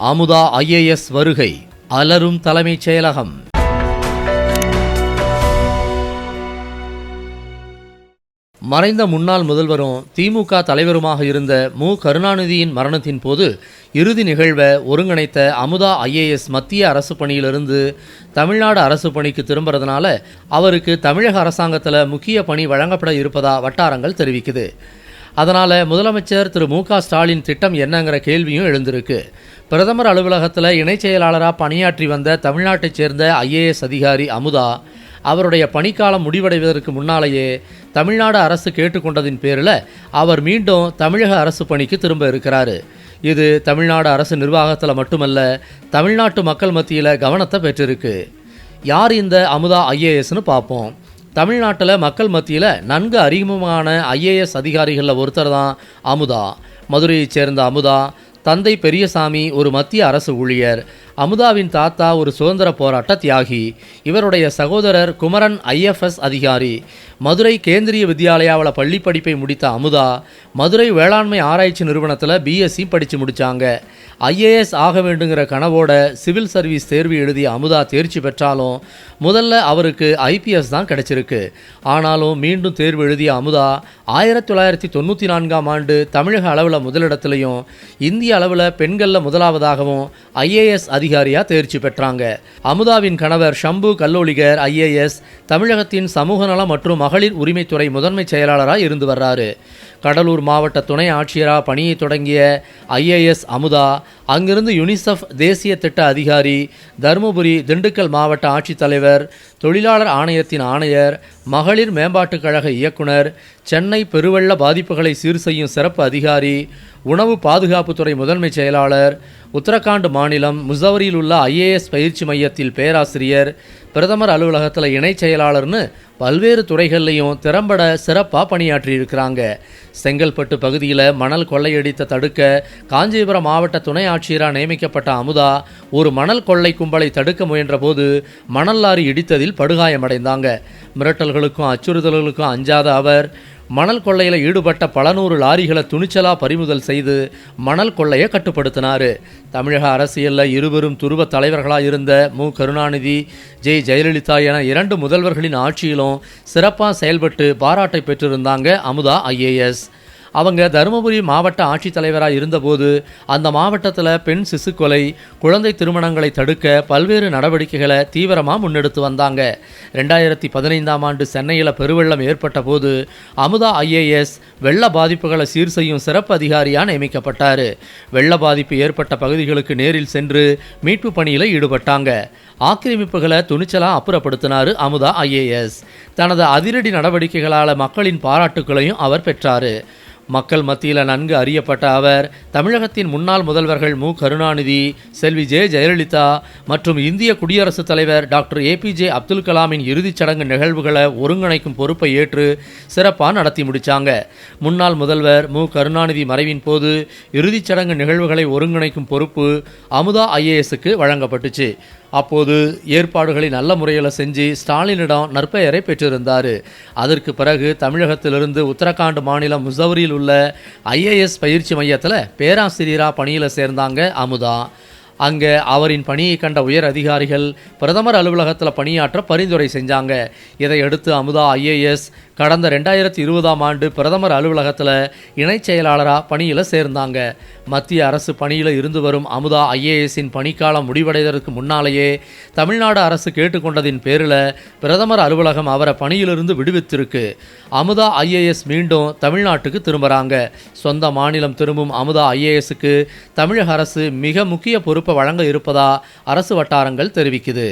Amudha IAS வருகை. அலரும் தலைமைச் செயலகம். மறைந்த முன்னாள் முதல்வரும் திமுக தலைவருமாக இருந்த மு. கருணாநிதியின் மரணத்தின் போது இறுதி நிகழ்வை ஒருங்கிணைத்த அமுதா ஐஏஎஸ் மத்திய அரசு பணியிலிருந்து தமிழ்நாடு அரசு பணிக்கு திரும்புறதுனால அவருக்கு தமிழக அரசாங்கத்தில் முக்கிய பணி வழங்கப்பட இருப்பதா வட்டாரங்கள் தெரிவிக்குது. அதனால் முதலமைச்சர் திரு மு க ஸ்டாலின் திட்டம் என்னங்கிற கேள்வியும் எழுந்திருக்கு. பிரதமர் அலுவலகத்தில் இணைச் செயலாளராக பணியாற்றி வந்த தமிழ்நாட்டைச் சேர்ந்த ஐஏஎஸ் அதிகாரி அமுதா அவருடைய பணிக்காலம் முடிவடைவதற்கு முன்னாலேயே தமிழ்நாடு அரசு கேட்டுக்கொண்டதின் பேரில் அவர் மீண்டும் தமிழக அரசு பணிக்கு திரும்ப இருக்கிறாரு. இது தமிழ்நாடு அரசு நிர்வாகத்தில் மட்டுமல்ல தமிழ்நாட்டு மக்கள் மத்தியில் கவனத்தை பெற்றிருக்கு. யார் இந்த அமுதா ஐஏஎஸ்னு பார்ப்போம். தமிழ்நாட்டில் மக்கள் மத்தியில் நன்கு அறிமுகமான ஐஏஎஸ் அதிகாரிகளில் ஒருத்தர் தான் அமுதா. மதுரையைச் சேர்ந்த அமுதா. தந்தை பெரியசாமி ஒரு மத்திய அரசு ஊழியர். அமுதாவின் தாத்தா ஒரு சுதந்திர போராட்ட தியாகி. இவருடைய சகோதரர் குமரன் ஐஎஃப்எஸ் அதிகாரி. மதுரை கேந்திரிய வித்யாலயாவில் பள்ளி படிப்பை முடித்த அமுதா மதுரை வேளாண்மை ஆராய்ச்சி நிறுவனத்தில் பிஎஸ்சி படித்து முடித்தாங்க ஐஏஎஸ் ஆக வேண்டுங்கிற கனவோட சிவில் சர்வீஸ் தேர்வு எழுதிய அமுதா தேர்ச்சி பெற்றாலும் முதல்ல அவருக்கு ஐபிஎஸ் தான் கிடைச்சிருக்கு. ஆனாலும் மீண்டும் தேர்வு எழுதிய அமுதா ஆயிரத்தி தொள்ளாயிரத்தி தொண்ணூற்றி நான்காம் ஆண்டு தமிழக அளவில் முதலிடத்துலையும் இந்திய அளவில் பெண்களில் முதலாவதாகவும் ஐஏஎஸ் அதிகாரியாக தேர்ச்சி பெற்றாங்க. அமுதாவின் கணவர் ஷம்பு கல்லோலிகர் ஐஏஎஸ் தமிழகத்தின் சமூக நலம் மற்றும் மகளிர் உரிமைத்துறை முதன்மை செயலாளராக இருந்து வர்றாரு. கடலூர் மாவட்ட துணை ஆட்சியராக பணியை தொடங்கிய ஐஏஎஸ் அமுதா அங்கிருந்து யுனிசெஃப் தேசிய திட்ட அதிகாரி தருமபுரி திண்டுக்கல் மாவட்ட ஆட்சித்தலைவர் தொழிலாளர் ஆணையத்தின் ஆணையர் மகளிர் மேம்பாட்டுக் கழக இயக்குனர் சென்னை பெருவெள்ள பாதிப்புகளை சீர் செய்யும் சிறப்பு அதிகாரி உணவு பாதுகாப்புத்துறை முதன்மை செயலாளர் உத்தரகாண்ட் மாநிலம் முசவரியில் உள்ள ஐஏஎஸ் பயிற்சி மையத்தில் பேராசிரியர் பிரதமர் அலுவலகத்தில் இணைச் செயலாளர்னு பல்வேறு துறைகள்லையும் திறம்பட சிறப்பாக பணியாற்றியிருக்கிறாங்க. செங்கல்பட்டு பகுதியில் மணல் கொள்ளையடித்த தடுக்க காஞ்சிபுரம் மாவட்ட துணை ஆட்சியராக நியமிக்கப்பட்ட அமுதா ஒரு மணல் கொள்ளை கும்பலை தடுக்க முயன்றபோது மணல் லாரி இடித்ததில் படுகாயமடைந்தாங்க. மிரட்டல்களுக்கும் அச்சுறுத்தல்களுக்கும் அஞ்சாத அவர் மணல் கொள்ளையில் ஈடுபட்ட பல நூறு லாரிகளை துணிச்சலா பறிமுதல் செய்து மணல் கொள்ளையை கட்டுப்படுத்தினார். தமிழக அரசியலில் இருவரும் துருவ தலைவர்களாக இருந்த மு. கருணாநிதி ஜெய் ஜெயலலிதா என இரண்டு முதல்வர்களின் ஆட்சியிலும் சிறப்பாக செயல்பட்டு பாராட்டை பெற்றிருந்தாங்க அமுதா ஐஏஎஸ் அவங்க தருமபுரி மாவட்ட ஆட்சித்தலைவராக இருந்தபோது அந்த மாவட்டத்தில் பெண் சிசு கொலை குழந்தை திருமணங்களை தடுக்க பல்வேறு நடவடிக்கைகளை தீவிரமாக முன்னெடுத்து வந்தாங்க. ரெண்டாயிரத்தி பதினைந்தாம் ஆண்டு சென்னையில் பெருவெள்ளம் ஏற்பட்ட போது அமுதா ஐஏஎஸ் வெள்ள பாதிப்புகளை சீர் செய்யும் சிறப்பு அதிகாரியாக நியமிக்கப்பட்டார். வெள்ள பாதிப்பு ஏற்பட்ட பகுதிகளுக்கு நேரில் சென்று மீட்பு பணியில் ஈடுபட்டாங்க. ஆக்கிரமிப்புகளை துணிச்சலாக அப்புறப்படுத்தினார் அமுதா ஐஏஎஸ் தனது அதிரடி நடவடிக்கைகளால் மக்களின் பாராட்டுக்களையும் அவர் பெற்றார். மக்கள் மத்தியில் நன்கு அறியப்பட்ட அவர் தமிழகத்தின் முன்னாள் முதல்வர்கள் மு. கருணாநிதி செல்வி ஜே. ஜெயலலிதா மற்றும் இந்திய குடியரசுத் தலைவர் டாக்டர் ஏபிஜே அப்துல் கலாமின் இறுதிச் சடங்கு நிகழ்வுகளை ஒருங்கிணைக்கும் பொறுப்பை ஏற்று சிறப்பாக நடத்தி முடித்தாங்க முன்னாள் முதல்வர் மு. கருணாநிதி மறைவின் போது இறுதிச் சடங்கு நிகழ்வுகளை ஒருங்கிணைக்கும் பொறுப்பு அமுதா ஐஏஎஸ்க்கு வழங்கப்பட்டுச்சு. அப்போது ஏற்பாடுகளை நல்ல முறையில் செஞ்சு ஸ்டாலினிடம் நற்பெயரை பெற்றிருந்தார். அதற்கு பிறகு தமிழகத்திலிருந்து உத்தரகாண்ட் மாநிலம் முசவரியில் உள்ள ஐஏஎஸ் பயிற்சி மையத்தில் பேராசிரியராக பணியில் சேர்ந்தாங்க அமுதா. அங்கே அவரின் பணியை கண்ட உயர் அதிகாரிகள் பிரதமர் அலுவலகத்தில் பணியாற்ற பரிந்துரை செஞ்சாங்க. இதையடுத்து அமுதா ஐஏஎஸ் கடந்த ரெண்டாயிரத்தி இருபதாம் ஆண்டு பிரதமர் அலுவலகத்தில் இணைச் செயலாளராக பணியில் சேர்ந்தாங்க. மத்திய அரசு பணியில் இருந்து வரும் அமுதா ஐஏஎஸின் பணிக்காலம் முடிவடைவதற்கு முன்னாலேயே தமிழ்நாடு அரசு கேட்டுக்கொண்டதின் பேரில் பிரதமர் அலுவலகம் அவரை பணியிலிருந்து விடுவித்திருக்கு. அமுதா ஐஏஎஸ் மீண்டும் தமிழ்நாட்டுக்கு திரும்புகிறாங்க சொந்த மாநிலம் திரும்பும் அமுதா ஐஏஎஸ்க்கு தமிழக அரசு மிக முக்கிய பொறுப்பு பொறுப்பை வழங்க இருப்பதா அரசு வட்டாரங்கள் தெரிவிக்குது.